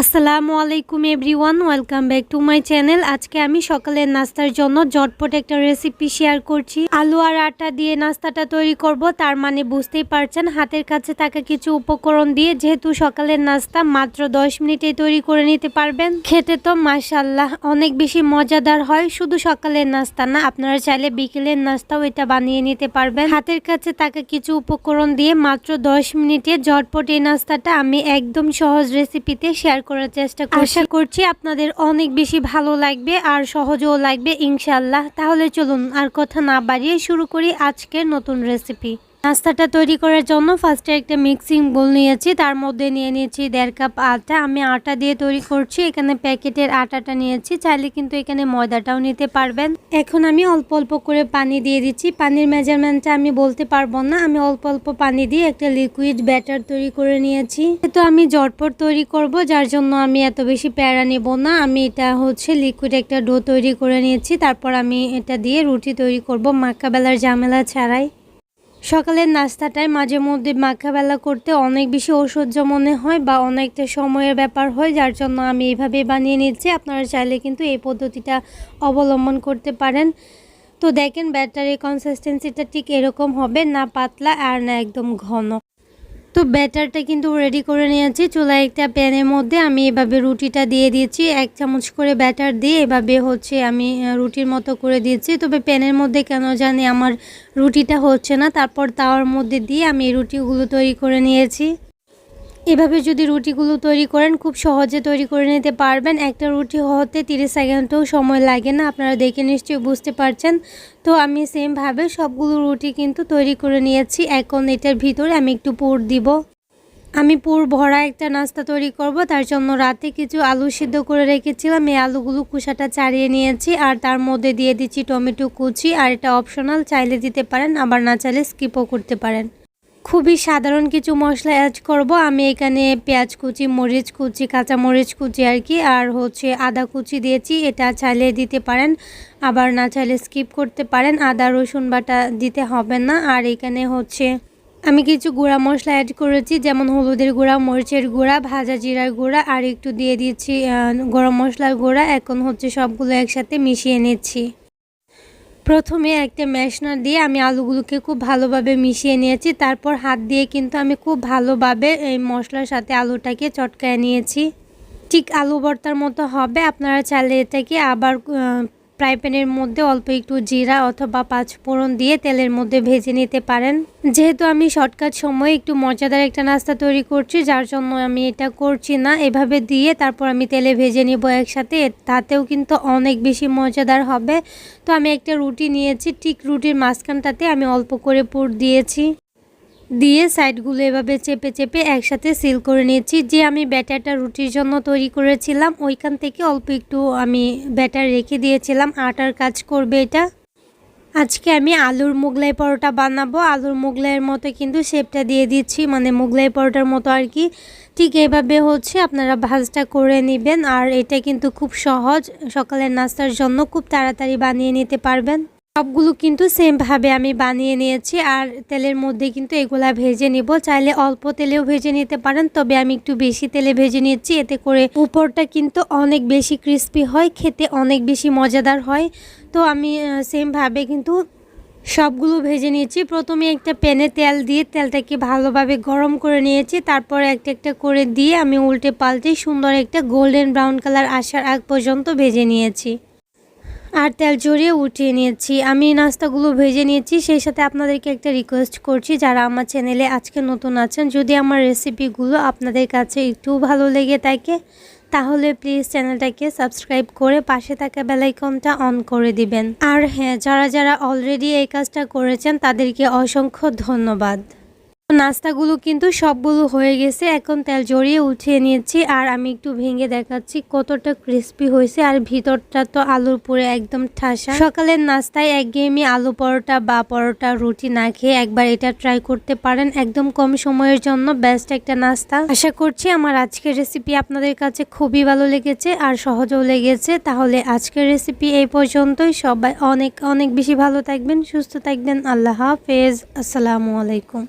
আসসালামু আলাইকুম everyone, welcome back to my channel. আজকে আমি সকালের নাস্তার জন্য ঝটপট একটা রেসিপি শেয়ার করছি। আলু আর আটা দিয়ে নাস্তাটা তৈরি করব, তার মানে বুঝতেই পারছেন, হাতের কাছে থাকা কিছু উপকরণ দিয়ে যেহেতু সকালের নাস্তা মাত্র দশ মিনিটে তৈরি করে নিতে পারবেন। খেতে তো মাশাল্লাহ অনেক বেশি মজাদার হয়, শুধু সকালের নাস্তা না, আপনারা চাইলে বিকেলের নাস্তাও এটা বানিয়ে নিতে পারবেন। হাতের কাছে থাকা কিছু উপকরণ দিয়ে মাত্র দশ মিনিটে ঝটপট এই নাস্তাটা আমি একদম সহজ রেসিপিতে শেয়ার করার চেষ্টা করছি। আশা করছি আপনাদের অনেক বেশি ভালো লাগবে আর সহজও লাগবে ইনশাল্লাহ তাহলে চলুন আর কথা না বাড়িয়ে শুরু করি আজকের নতুন রেসিপি নাস্তাটা তৈরি করার জন্য ফার্স্টে একটা মিক্সিং বোল নিয়েছি, তার মধ্যে নিয়ে নিয়েছি দেড় কাপ আটা। আমি আটা দিয়ে তৈরি করছি, এখানে প্যাকেটের আটাটা নিয়েছি, চাইলে কিন্তু এখানে ময়দাটাও নিতে পারবেন। এখন আমি অল্প অল্প করে পানি দিয়ে দিচ্ছি। পানির মেজারমেন্টটা আমি বলতে পারব না, আমি অল্প অল্প পানি দিয়ে একটা লিকুইড ব্যাটার তৈরি করে নিয়েছি। তো আমি জটপট তৈরি করব, যার জন্য আমি এত বেশি প্যারা নেব না, আমি এটা হচ্ছে লিকুইড একটা ডো তৈরি করে নিয়েছি। তারপর আমি এটা দিয়ে রুটি তৈরি করব মাক্কা বেলার ঝামেলা ছাড়াই। সকালের নাস্তাটায় মাঝে মধ্যে মাখাবেলা করতে অনেক বেশি ঔষধ মনে হয় বা অনেকটা সময়ের ব্যাপার হয়, যার জন্য আমি এভাবে বানিয়ে নিচ্ছি। আপনারা চাইলে কিন্তু এই পদ্ধতিটা অবলম্বন করতে পারেন। তো দেখেন, ব্যাটারির কনসিস্টেন্সিটা ঠিক এরকম হবে, না পাতলা আর না একদম ঘন। তো ব্যাটারটা কিন্তু রেডি করে নিয়েছি। চুলায় একটা প্যানের মধ্যে আমি এভাবে রুটিটা দিয়ে দিয়েছি। এক চামচ করে ব্যাটার দিয়ে এভাবে হচ্ছে আমি রুটির মতো করে দিয়েছি। তবে প্যানের মধ্যে কেন জানি আমার রুটিটা হচ্ছে না। তারপর তাওয়ার মধ্যে দিয়ে আমি রুটিগুলো তৈরি করে নিয়েছি। এভাবে যদি রুটিগুলো তৈরি করেন, খুব সহজে তৈরি করে নিতে পারবেন। একটা রুটি হতে তিরিশ সেকেন্ডও সময় লাগে না, আপনারা দেখে নিশ্চয়ই বুঝতে পারছেন। তো আমি সেমভাবে সবগুলো রুটি কিন্তু তৈরি করে নিয়েছি। এখন এটার ভিতরে আমি একটু পুর দিব। আমি পুর ভরা একটা নাস্তা তৈরি করব, তার জন্য রাতে কিছু আলু সিদ্ধ করে রেখেছিলাম। এই আলুগুলো কুসাটা ছাড়িয়ে নিয়েছি আর তার মধ্যে দিয়ে দিচ্ছি টমেটো কুচি। আর এটা অপশনাল, চাইলে দিতে পারেন, আবার না চাইলে স্কিপও করতে পারেন। খুবই সাধারণ কিছু মশলা অ্যাড করব। আমি এখানে পেঁয়াজ কুচি, মরিচ কুচি, কাঁচা মরিচ কুচি আর কি, আর হচ্ছে আদা কুচি দিয়েছি। এটা চাইলে দিতে পারেন, আবার না চাইলে স্কিপ করতে পারেন। আদা, রসুন বাটা দিতে হবে না। আর এখানে হচ্ছে আমি কিছু গুঁড়া মশলা অ্যাড করেছি, যেমন হলুদের গুঁড়া, মরিচের গুঁড়া, ভাজা জিরার গুঁড়া, আর একটু দিয়ে দিচ্ছি গরম মশলার গুঁড়া। এখন হচ্ছে সবগুলো একসাথে মিশিয়ে নিচ্ছি। প্রথমে একটা ম্যাশনার দিয়ে আমি আলুগুলোকে খুব ভালোভাবে মিশিয়ে নিয়েছি। তারপর হাত দিয়ে কিন্তু আমি খুব ভালোভাবে এই মশলার সাথে আলুটাকে চটকায় নিয়েছি। ঠিক আলু ভর্তার মতো হবে। আপনারা চাইলে এটাকে আবার ফ্রাই প্যানের মধ্যে অল্প একটু জিরা অথবা পাঁচ ফোড়ন দিয়ে তেলের মধ্যে ভেজে নিতে পারেন। যেহেতু আমি শর্টকাট সময়ে একটু মজাদার একটা নাস্তা তৈরি করছি, যার জন্য আমি এটা করছি না। এভাবে দিয়ে তারপর আমি তেলে ভেজে নিব একসাথে। তাতেও কিন্তু অনেক বেশি মজাদার হবে। তো আমি একটা রুটি নিয়েছি, ঠিক রুটির মাঝখানটাতে আমি অল্প করে পুর দিয়েছি। দিয়ে সাইডগুলো এভাবে চেপে চেপে একসাথে সিল করে নিয়েছি। যে আমি ব্যাটারটা রুটির জন্য তৈরি করেছিলাম, ওইখান থেকে অল্প একটু আমি ব্যাটার রেখে দিয়েছিলাম। আটার কাজ করবে এটা। আজকে আমি আলুর মোগলাই পরোটা বানাবো। আলুর মোগলাইয়ের মতো কিন্তু শেপটা দিয়ে দিচ্ছি মানে মোগলাই পরোটার মতো আর কি। ঠিক এইভাবে হচ্ছে, আপনারা ভাজটা করে নেবেন। আর এটা কিন্তু খুব সহজ, সকালের নাস্তার জন্য খুব তাড়াতাড়ি বানিয়ে নিতে পারবেন। সবগুলো কিন্তু সেমভাবে আমি বানিয়ে নিয়েছি। আর তেলের মধ্যে কিন্তু এগুলা ভেজে নিব। চাইলে অল্প তেলেও ভেজে নিতে পারেন, তবে আমি একটু বেশি তেলে ভেজে নিচ্ছি। এতে করে উপরটা কিন্তু অনেক বেশি ক্রিস্পি হয়, খেতে অনেক বেশি মজাদার হয়। তো আমি সেমভাবে কিন্তু সবগুলো ভেজে নিয়েছি। প্রথমে একটা প্যানে তেল দিয়ে তেলটাকে ভালোভাবে গরম করে নিয়েছি। তারপর একটা একটা করে দিয়ে আমি উল্টে পাল্টে সুন্দর একটা গোল্ডেন ব্রাউন কালার আসার আগ পর্যন্ত ভেজে নিয়েছি। আর তেল জড়িয়ে উঠিয়ে নিয়েছি। আমি নাস্তাগুলো ভেজে নিয়েছি। সেই সাথে আপনাদেরকে একটা রিকোয়েস্ট করছি, যারা আমার চ্যানেলে আজকে নতুন আছেন, যদি আমার রেসিপিগুলো আপনাদের কাছে একটু ভালো লেগে থাকে, তাহলে প্লিজ চ্যানেলটাকে সাবস্ক্রাইব করে পাশে থাকা বেলাইকনটা অন করে দিবেন। আর হ্যাঁ যারা যারা অলরেডি এই কাজটা করেছেন, তাদেরকে অসংখ্য ধন্যবাদ। নাস্তাগুলো কিন্তু সবগুলো হয়ে গেছে। এখন তেল জড়িয়ে উঠিয়ে নিয়েছি আর আমি একটু ভেঙে দেখাচ্ছি কতটা ক্রিস্পি হয়েছে আর ভিতরটা তো আলুর পুরে একদম ঠাসা। সকালের নাস্তায় একঘেয়েমি আলু পরোটা বা পরোটা রুটি না খেয়ে একবার এটা ট্রাই করতে পারেন। একদম কম সময়ের জন্য বেস্ট একটা নাস্তা। আশা করছি আমার আজকের রেসিপি আপনাদের কাছে খুবই ভালো লেগেছে আর সহজও লেগেছে। তাহলে আজকের রেসিপি এই পর্যন্তই। সবাই অনেক অনেক বেশি ভালো থাকবেন, সুস্থ থাকবেন। আল্লাহ হাফেজ। আসসালামু আলাইকুম।